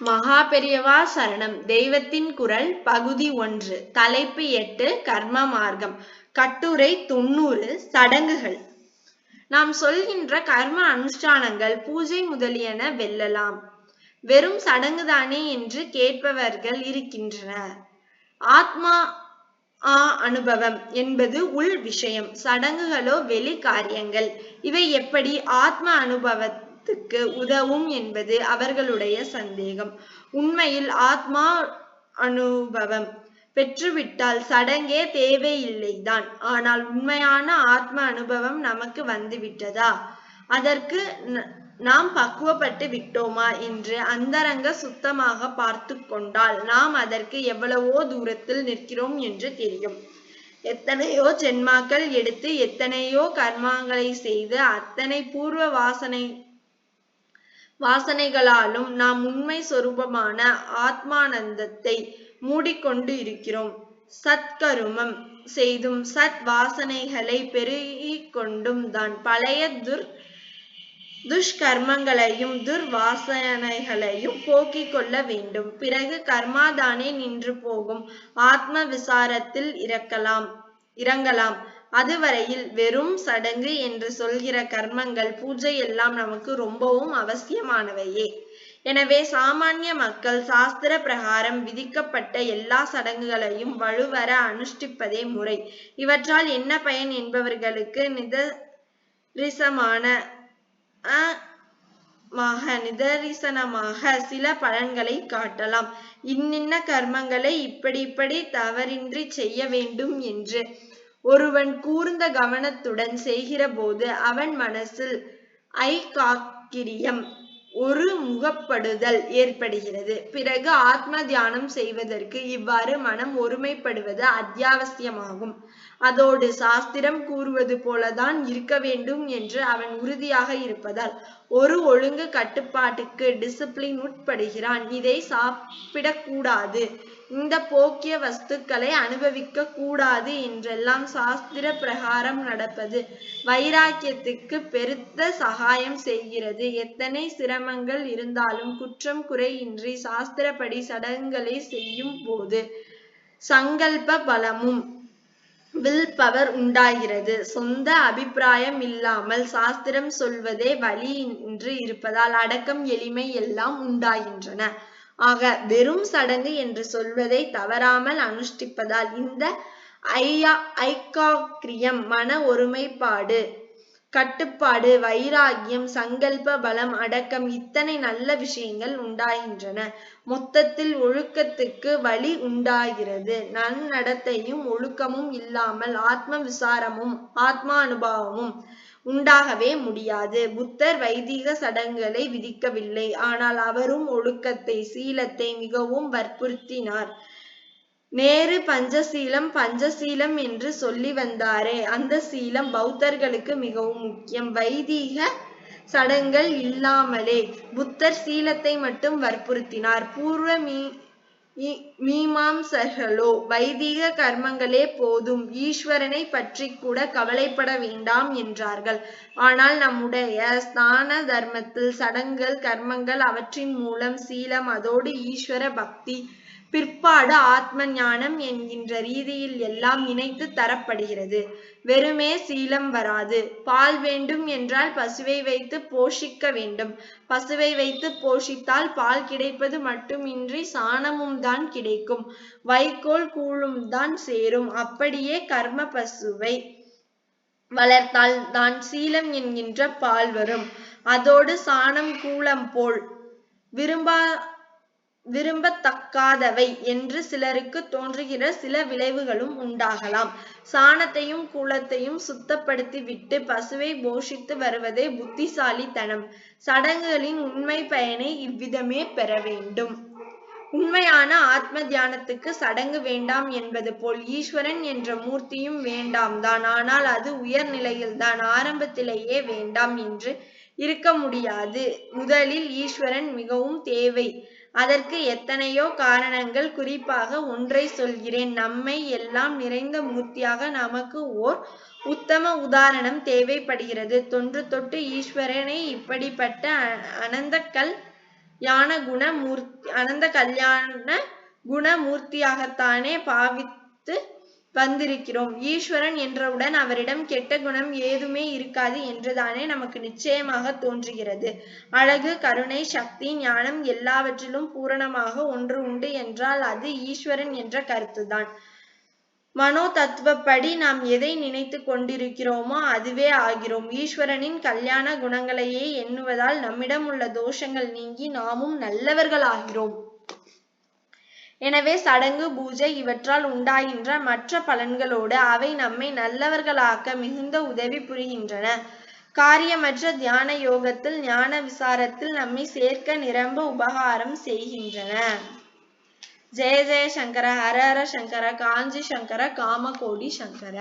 மகா பெரியவா சரணம். தெய்வத்தின் குரல் பகுதி ஒன்று. தலைப்பு எட்டு கர்ம மார்க்கம் கட்டுரை தொண்ணூறு சடங்குகள். நாம் சொல்கின்ற கர்ம அனுஷ்டானங்கள் பூஜை முதலியன வெல்லலாம். வெறும் சடங்குதானே என்று கேட்பவர்கள் இருக்கின்றனர். ஆத்மா ஆ அனுபவம் என்பது உள் விஷயம். சடங்குகளோ வெளி காரியங்கள். இவை எப்படி ஆத்ம அனுபவத்துக்கு உதவும் என்பது அவர்களுடைய சந்தேகம். உண்மையில் ஆத்மா அனுபவம் பெற்றுவிட்டால் சடங்கே தேவையில்லைதான். ஆனால் உண்மையான ஆத்ம அனுபவம் நமக்கு வந்துவிட்டதா? அதற்கு நாம் பக்குவப்பட்டு விட்டோமா என்று அந்தரங்க சுத்தமாக பார்த்து கொண்டால் நாம் அதற்கு எவ்வளவோ தூரத்தில் நிற்கிறோம் என்று தெரியும். எத்தனையோ ஜென்மாக்கள் எடுத்து எத்தனையோ கர்மாங்களை செய்து அத்தனை பூர்வ வாசனை வாசனைகளாலும் நாம் உண்மை சொரூபமான ஆத்மானந்தத்தை மூடிக்கொண்டு இருக்கிறோம். சத்கருமம் செய்தும் சத் வாசனைகளை பெருகிக் கொண்டும் தான் பழைய துர் துஷ்கர்மங்களையும் துர்வாசனைகளையும் போக்கிக் கொள்ள வேண்டும். பிறகு கர்மாதானே நின்று போகும். ஆத்ம விசாரத்தில் இறக்கலாம் இறங்கலாம். அதுவரையில் வெறும் சடங்கு என்று சொல்கிற கர்மங்கள் பூஜை எல்லாம் நமக்கு ரொம்பவும் அவசியமானவையே. எனவே சாமானிய மக்கள் சாஸ்திர பிரகாரம் விதிக்கப்பட்ட எல்லா சடங்குகளையும் வலுவர அனுஷ்டிப்பதே முறை. இவற்றால் என்ன பயன் என்பவர்களுக்கு நிதரிசமான மாக நிதரிசனமாக சில பலன்களை காட்டலாம். இன்னின்ன கர்மங்களை இப்படி இப்படி தவறின்றி செய்ய வேண்டும் என்று ஒருவன் கூர்ந்த கவனத்துடன் செய்கிற போது அவன் மனசில் ஐகாக்கிரியம் ஒரு முகப்படுதல் ஏற்படுகிறது. பிறகு ஆத்ம தியானம் செய்வதற்கு இவ்வாறு மனம் ஒருமைப்படுவது அத்தியாவசியமாகும். அதோடு சாஸ்திரம் கூறுவது போலதான் இருக்க வேண்டும் என்று அவன் உறுதியாக இருப்பதால் ஒரு ஒழுங்கு கட்டுப்பாட்டுக்கு டிசிப்ளின் உட்படுகிறான். இதை சாப்பிடக்கூடாது. இந்த போக்கிய வஸ்துக்களை அனுபவிக்க கூடாது என்றெல்லாம் சாஸ்திர பிரகாரம் நடப்பது. வைராக்கியத்துக்கு பெருத்த சகாயம் செய்கிறது. எத்தனை சிரமங்கள் இருந்தாலும் குற்றம் குறையின்றி சாஸ்திரப்படி சடங்குகளை செய்யும் போது சங்கல்ப பலமும் வில் பவர் உண்டாகிறது. சொந்த அபிப்பிராயம் இல்லாமல் சாஸ்திரம் சொல்வதே வழி என்று இருப்பதால் அடக்கம் எளிமை எல்லாம் உண்டாகின்றன. ஆக வெறும் சடங்கு என்று சொல்வதை தவறாமல் அனுஷ்டிப்பதால் இந்த ஐயா ஐக்காக்கிரியம் மன ஒருமைப்பாடு. கட்டுப்பாடு வைராகியம் சங்கல்ப பலம் அடக்கம் இத்தனை நல்ல விஷயங்கள் உண்டாகின்றன. மொத்தத்தில் ஒழுக்கத்துக்கு வழி உண்டாகிறது. நன்னடத்தையும் ஒழுக்கமும் இல்லாமல் ஆத்ம விசாரமும் ஆத்மா அனுபவமும் உண்டாகவே முடியாது. புத்தர் வைதிக சடங்குகளை விதிக்கவில்லை. ஆனால் அவரும் ஒழுக்கத்தை சீலத்தை மிகவும் வற்புறுத்தினார். நேரு பஞ்சசீலம் பஞ்சசீலம் என்று சொல்லி வந்தாரே. அந்த சீலம் பௌத்தர்களுக்கு மிகவும் முக்கியம். வைதீக சடங்கள் இல்லாமலே புத்தர் சீலத்தை மட்டும் வற்புறுத்தினார். பூர்வ மீ மீமாம்சர்களோ வைதிக கர்மங்களே போதும். ஈஸ்வரனை பற்றி கூட கவலைப்பட வேண்டாம் என்றார்கள். ஆனால் நம்முடைய ஸ்தான தர்மத்தில் சடங்கள் கர்மங்கள் அவற்றின் மூலம் சீலம் அதோடு ஈஸ்வர பக்தி பிற்பாடு ஆத்ம ஞானம் என்கின்ற ரீதியில் எல்லாம் இணைத்து தரப்படுகிறது. வெறுமே சீலம் வராது. பால் வேண்டும் என்றால் பசுவை வைத்து போஷிக்க வேண்டும். பசுவை வைத்து போஷித்தால் பால் கிடைப்பது மட்டுமின்றி சாணமும் தான் கிடைக்கும். வைக்கோல் கூழும் தான் சேரும். அப்படியே கர்ம பசுவை வளர்த்தால் தான் சீலம் என்கின்ற பால் வரும். அதோடு சாணம் கூலம் போல் விரும்பா விரும்பத்தக்காதவை என்று சிலருக்கு தோன்றுகிற சில விளைவுகளும் உண்டாகலாம். சாணத்தையும் கூலத்தையும் சுத்தப்படுத்தி விட்டு பசுவை போஷித்து வருவதே புத்திசாலித்தனம். சடங்குகளின் உண்மை பயனை இவ்விதமே பெற வேண்டும். உண்மையான ஆத்ம தியானத்துக்கு சடங்கு வேண்டாம் என்பது போல் ஈஸ்வரன் என்ற மூர்த்தியும் வேண்டாம் தான். ஆனால் அது உயர்நிலையில்தான் ஆரம்பத்திலேயே வேண்டாம் என்று இருக்க முடியாது. முதலில் ஈஸ்வரன் மிகவும் தேவை. அதற்கு எத்தனையோ காரணங்கள் குறிப்பாக ஒன்றை சொல்கிறேன். நம்மை எல்லாம் நிறைந்த மூர்த்தியாக நமக்கு ஓர் உத்தம உதாரணம் தேவைப்படுகிறது. தொன்று தொட்டு ஈஸ்வரனை இப்படிப்பட்ட அ- அனந்தக்கல் யான குண மூர்த்தி அனந்த கல்யாண குணமூர்த்தியாகத்தானே பாவித்து வந்திருக்கிறோம். ஈஸ்வரன் என்றவுடன் அவரிடம் கெட்ட குணம் ஏதுமே இருக்காது என்றுதானே நமக்கு நிச்சயமாக தோன்றுகிறது. அழகு கருணை சக்தி ஞானம் எல்லாவற்றிலும் பூரணமாக ஒன்று உண்டு என்றால் அது ஈஸ்வரன் என்ற கருத்துதான். மனோ தத்துவப்படி நாம் எதை நினைத்து கொண்டிருக்கிறோமோ அதுவே ஆகிறோம். ஈஸ்வரனின் கல்யாண குணங்களையே எண்ணுவதால் நம்மிடம் உள்ள தோஷங்கள் நீங்கி நாமும் நல்லவர்களாகிறோம். எனவே சடங்கு பூஜை இவற்றால் உண்டாகின்ற மற்ற பலன்களோடு அவை நம்மை நல்லவர்களாக்க மிகுந்த உதவி புரிகின்றன. காரியமற்ற தியான யோகத்தில் ஞான விசாரத்தில் நம்மை சேர்க்க நிரம்ப உபகாரம் செய்கின்றன. ஜெய ஜெய சங்கர ஹர ஹர சங்கர காஞ்சி சங்கர காமகோடி சங்கர.